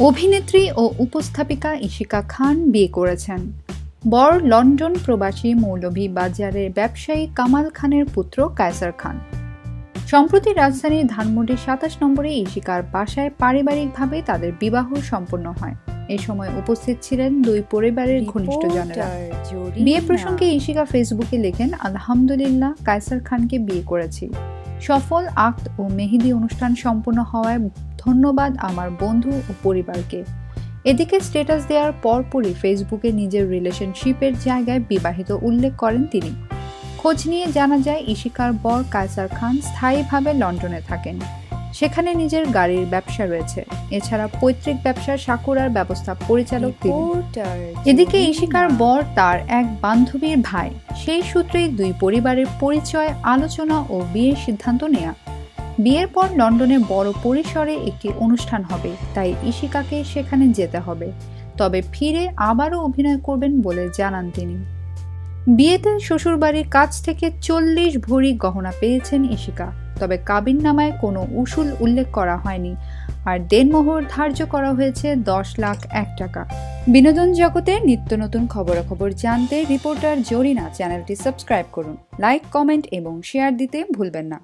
অভিনেত্রী ও উপস্থাপিকা ইশিকা খান বিয়ে করেছেন। বর লন্ডন প্রবাসী মৌলভী বাজারের ব্যবসায়ী কামাল খানের পুত্র কায়সার খান। সম্প্রতি রাজধানীর ধানমন্ডির সাতাশ নম্বরে ইশিকার বাসায় পারিবারিকভাবে তাদের বিবাহ সম্পন্ন হয়। এ সময় উপস্থিত ছিলেন দুই পরিবারের ঘনিষ্ঠ ঘনিষ্ঠজনেরা বিয়ে প্রসঙ্গে ইশিকা ফেসবুকে লেখেন আলহামদুলিল্লাহ কায়সার খানকে বিয়ে করেছি। সফল আক্ত ও মেহেদি অনুষ্ঠান সম্পন্ন হওয়ায় ধন্যবাদ আমার বন্ধু ও পরিবারকে। এদিকে স্ট্যাটাস দেওয়ার পরপরই ফেসবুকে নিজের রিলেশনশিপের জায়গায় বিবাহিত উল্লেখ করেন তিনি। খোঁজ নিয়ে জানা যায় ইশিকার বর কায়সার খান স্থায়ীভাবে লন্ডনে থাকেন। সেখানে নিজের গাড়ির ব্যবসা রয়েছে। এছাড়া পৈতৃক ব্যবসার সাকুরার ব্যবস্থা পরিচালক তিনি। এদিকে ইশিকার বর তার এক বান্ধবীর ভাই। সেই সূত্রেই দুই পরিবারের পরিচয় আলোচনা ও বিয়ের সিদ্ধান্ত নেয়া। বিয়ের পর লন্ডনে বড় পরিসরে একটি অনুষ্ঠান হবে, তাই ইশিকাকে সেখানে যেতে হবে। তবে ফিরে আবারও অভিনয় করবেন বলে জানান তিনি। বিয়েতে শ্বশুরবাড়ির কাছ থেকে চল্লিশ ভরি গহনা পেয়েছেন ইশিকা তবে কাবিন নামায় কোনো উসুল উল্লেখ করা হয়নি। আর দেনমোহর ধার্য করা হয়েছে দশ লাখ এক টাকা। বিনোদন জগতে নিত্য নতুন খবরাখবর জানতে রিপোর্টার জরিনা চ্যানেলটি সাবস্ক্রাইব করুন, লাইক, কমেন্ট এবং শেয়ার দিতে ভুলবেন না।